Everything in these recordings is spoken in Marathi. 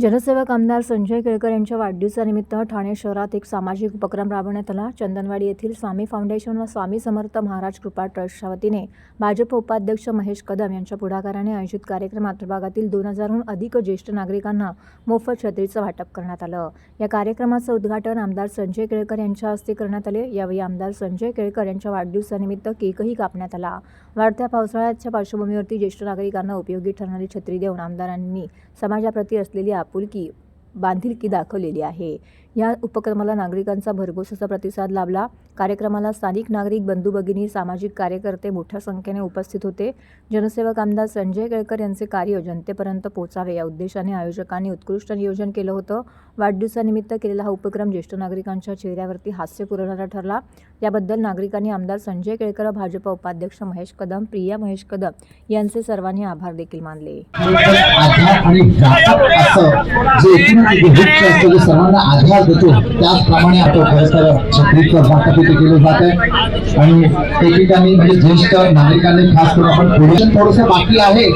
जनसेवक आमदार संजय केळकर यांच्या वाढदिवसानिमित्त ठाणे शहरात एक सामाजिक उपक्रम राबवण्यात आला. चंदनवाडी येथील स्वामी फाउंडेशन व स्वामी समर्थ महाराज कृपा ट्रस्टच्या वतीने भाजप उपाध्यक्ष महेश कदम यांच्या पुढाकाराने आयोजित कार्यक्रमात प्रभागातील दोन हजारहून अधिक ज्येष्ठ नागरिकांना मोफत छत्रीचं वाटप करण्यात आलं. या कार्यक्रमाचं उद्घाटन आमदार संजय केळकर यांच्या हस्ते करण्यात आले. यावेळी आमदार संजय केळकर यांच्या वाढदिवसानिमित्त केकही कापण्यात आला. वाढत्या पावसाळ्याच्या पार्श्वभूमीवरती ज्येष्ठ नागरिकांना उपयोगी ठरणारी छत्री देऊन आमदारांनी समाजाप्रती असलेली आपुलकी बांधिलकी दाखवलेली आहे. या उपक्रमाला नागरिकांचा भरघोस असा प्रतिसाद लाभला. कार्यक्रमाला स्थानिक नागरिक बंधू भगिनी सामाजिक कार्यकर्ते मोठ्या संख्येने उपस्थित होते. जनसेवक आमदार संजय केळकर यांचे कार्य जनतेपर्यंत पोहोचावे या उद्देशाने आयोजकांनी उत्कृष्ट नियोजन केलं होतं. वाढदिवसानिमित्त केलेला हा उपक्रम ज्येष्ठ नागरिकांच्या चेहऱ्यावरती हास्य पुरवणारा ठरला. याबद्दल नागरिकांनी आमदार संजय केळकर भाजप उपाध्यक्ष महेश कदम प्रिया महेश कदम यांचे सर्वांनी आभार देखील मानले. आधार आणि आधार देतो. त्याचप्रमाणे आपण खरं तर छत्रीचं वाटप केलं जात आहे आणि एकेकाने म्हणजे ज्येष्ठ नागरिकांनी खास करून आपण पुढे थोडस बाकी आहे.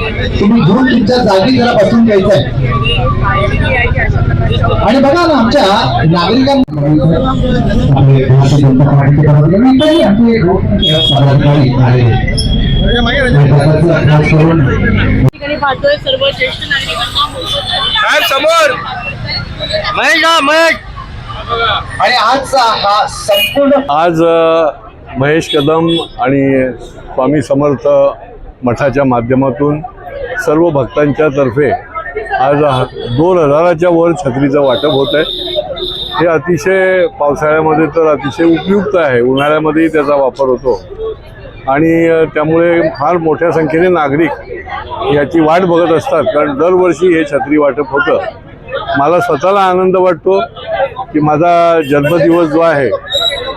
तुम्ही घेऊन तुमच्या जागी जरा बसून घ्यायचं आहे आणि बघा ना आमच्या नागरिकांना साहेब समोर. महेश हा महेश. आणि आजचा हा संपूर्ण आज महेश कदम आणि स्वामी समर्थ मठाच्या माध्यमातून सर्व भक्तांच्या तर्फे आज दोन हजाराच्या वर छत्रीचं वाटप होत आहे हे अतिशय पावसाळ्यामध्ये तर अतिशय उपयुक्त आहे. उन्हाळ्यामध्येही त्याचा वापर होतो. आणि त्यामुळे फार मोठ्या संख्येने नागरिक याची वाट बघत असतात. कारण दरवर्षी हे छत्री वाटप होतं. मला स्वतःला आनंद वाटतो की माझा जन्मदिवस जो आहे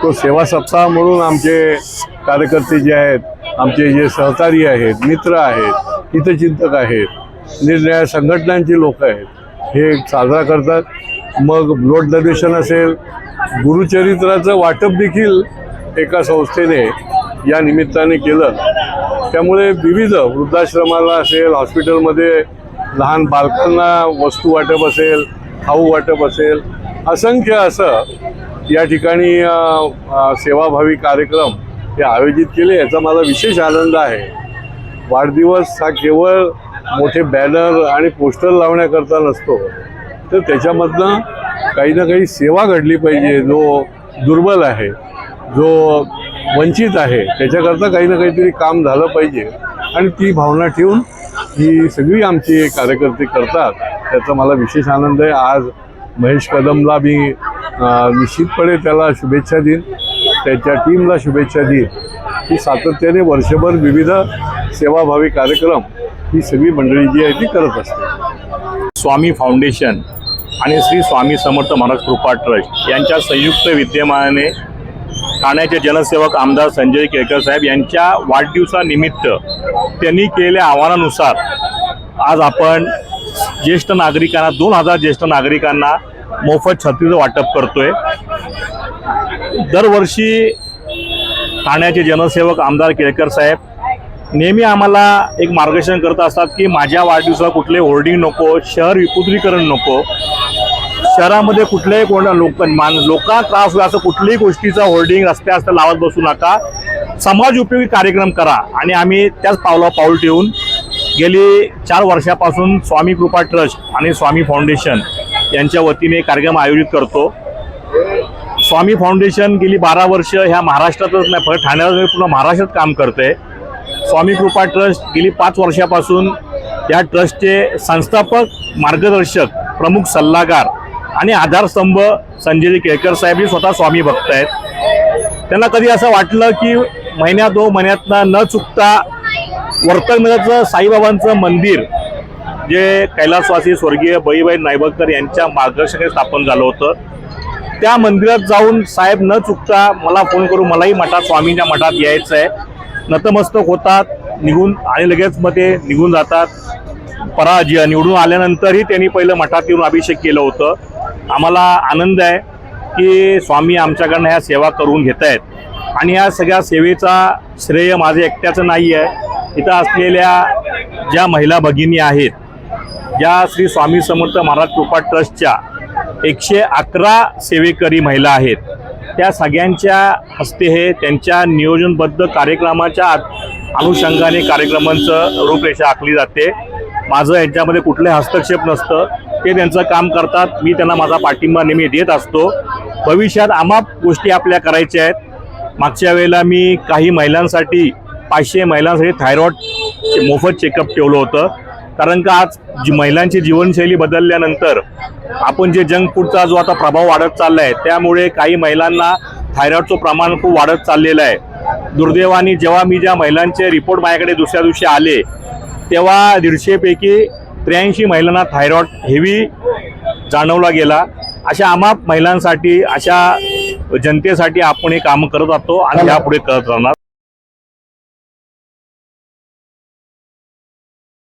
तो सेवा सप्ताह म्हणून आमचे कार्यकर्ते जे आहेत आमचे जे सहकारी आहेत मित्र आहेत हितचिंतक आहेत निरनिराळ्या संघटनांची लोक आहेत हे साजरा करतात. मग ब्लड डोनेशन असेल गुरुचरित्राचं वाटप देखील एका संस्थेने या निमित्ताने केलं. त्यामुळे विविध वृद्धाश्रमाला असेल हॉस्पिटलमध्ये लहान बालकांना वस्तू वाटप असेल खाऊ वाटप असेल असंख्य असं या ठिकाणी सेवाभावी कार्यक्रम हे आयोजित केले. याचा मला विशेष आनंद आहे. वाढदिवस हा केवळ मोठे बॅनर आणि पोस्टर लावण्याकरता नसतो तर त्याच्यामधनं काही ना काही सेवा घडली पाहिजे. जो दुर्बल आहे जो वंचित आहे त्याच्याकरता काही ना काहीतरी काम झालं पाहिजे. आणि ती भावना ठेवून ही सगळी आमची कार्यकर्ते करतात. त्याचा मला विशेष आनंद आहे. आज महेश कदमला मी निश्चितपणे त्याला शुभेच्छा देईन. त्याच्या टीमला शुभेच्छा देईन. की सातत्याने वर्षभर विविध सेवाभावी कार्यक्रम ही सगळी मंडळी जी आहे ती करत असते. स्वामी फाउंडेशन आणि श्री स्वामी समर्थ महाराज कृपा ट्रस्ट यांच्या संयुक्त विद्यमानाने ठाण्याचे जनसेवक आमदार संजय केळकर साहेब यांच्या वाढदिवसानिमित्त त्यांनी केलेल्या आव्हानानुसार आज आपण ज्येष्ठ नागरिकांना दोन हजार ज्येष्ठ नागरिकांना मोफत छत्रीचं वाटप करतोय. दरवर्षी ठाण्याचे जनसेवक आमदार केळकर साहेब नेहमी आम्हाला एक मार्गदर्शन करत असतात की माझ्या वाढदिवसाला कुठले होर्डिंग नको शहर विपुद्रीकरण नको. शहरामध्ये कुठल्याही कोण लोक मान लोकांना त्रास होईल असं कुठल्याही गोष्टीचं होर्डिंग रस्ते असं लावत बसू नका. समाज उपयोगी कार्यक्रम करा. आणि आम्ही त्याच पावला पाऊल ठेवून गेली चार वर्षापासून स्वामी कृपा ट्रस्ट आणि स्वामी फाउंडेशन यांच्या वतीने कार्यक्रम आयोजित करतो. स्वामी फाउंडेशन गेली बारा वर्ष ह्या महाराष्ट्रातच नाही फक्त ठाण्यात पूर्ण महाराष्ट्रात काम करते. स्वामी कृपा ट्रस्ट गेली पाच वर्षापासून या ट्रस्टचे संस्थापक मार्गदर्शक प्रमुख सल्लागार आणि आधारस्तंभ संजय केळकर साहेब हे स्वतः स्वामी भक्त आहेत. त्यांना कधी असं वाटलं की महिन्या दोन महिन्यातनं न चुकता वर्तकनगरचं साईबाबांचं मंदिर जे कैलासवासी स्वर्गीय बळीबाई नायबकर यांच्या मार्गदर्शनाने स्थापन झालं होतं त्या मंदिरात जाऊन साहेब न चुकता मला फोन करून मलाही मठात स्वामींच्या मठात यायचं आहे. नतमस्तक होतात निघून आणि लगेच मग ते निघून जातात. पराजय निवडून आल्यानंतरही त्यांनी पहिलं मठात येऊन अभिषेक केलं होतं. आम्हाला आनंद आहे की स्वामी आमच्याकडनं ह्या सेवा करून घेत आहेत. आणि या सगळ्या सेवेचा श्रेय माझं एकट्याचं नाही आहे. इथं असलेल्या ज्या महिला भगिनी आहेत ज्या श्री स्वामी समर्थ महाराज कृपा ट्रस्टच्या एकशे अकरा सेवेकरी महिला आहेत त्या सगळ्यांच्या हस्ते हे त्यांच्या नियोजनबद्ध कार्यक्रमाच्या अनुषंगाने कार्यक्रमांचं रूपरेषा आखली जाते. माझं यांच्यामध्ये कुठलंही हस्तक्षेप नसतं. ते त्यांचं काम करतात. मी त्यांना माझा पाठिंबा नेहमी देत असतो. भविष्यात आमाप गोष्टी आपल्या करायच्या आहेत. मागच्या वेळेला मी काही महिलांसाठी पाचशे महिलांसाठी थायरॉइड मोफत चेकअप ठेवलं होतं. कारण का आज जी महिलांची जीवनशैली बदलल्यानंतर आपण जे जंक फूडचा जो आता प्रभाव वाढत चालला आहे त्यामुळे काही महिलांना थायरॉईडचं प्रमाण खूप वाढत चाललेलं आहे. दुर्दैवाने जेव्हा मी ज्या महिलांचे रिपोर्ट माझ्याकडे दुसऱ्या दिवशी आले तेव्हा दीडशेपैकी त्र्याऐंशी महिलांना थायरॉइड हेवी जाणवला गेला. अशा आम्हा महिलांसाठी अशा जनतेसाठी आपण हे काम करत असतो आणि यापुढे करत राहणार.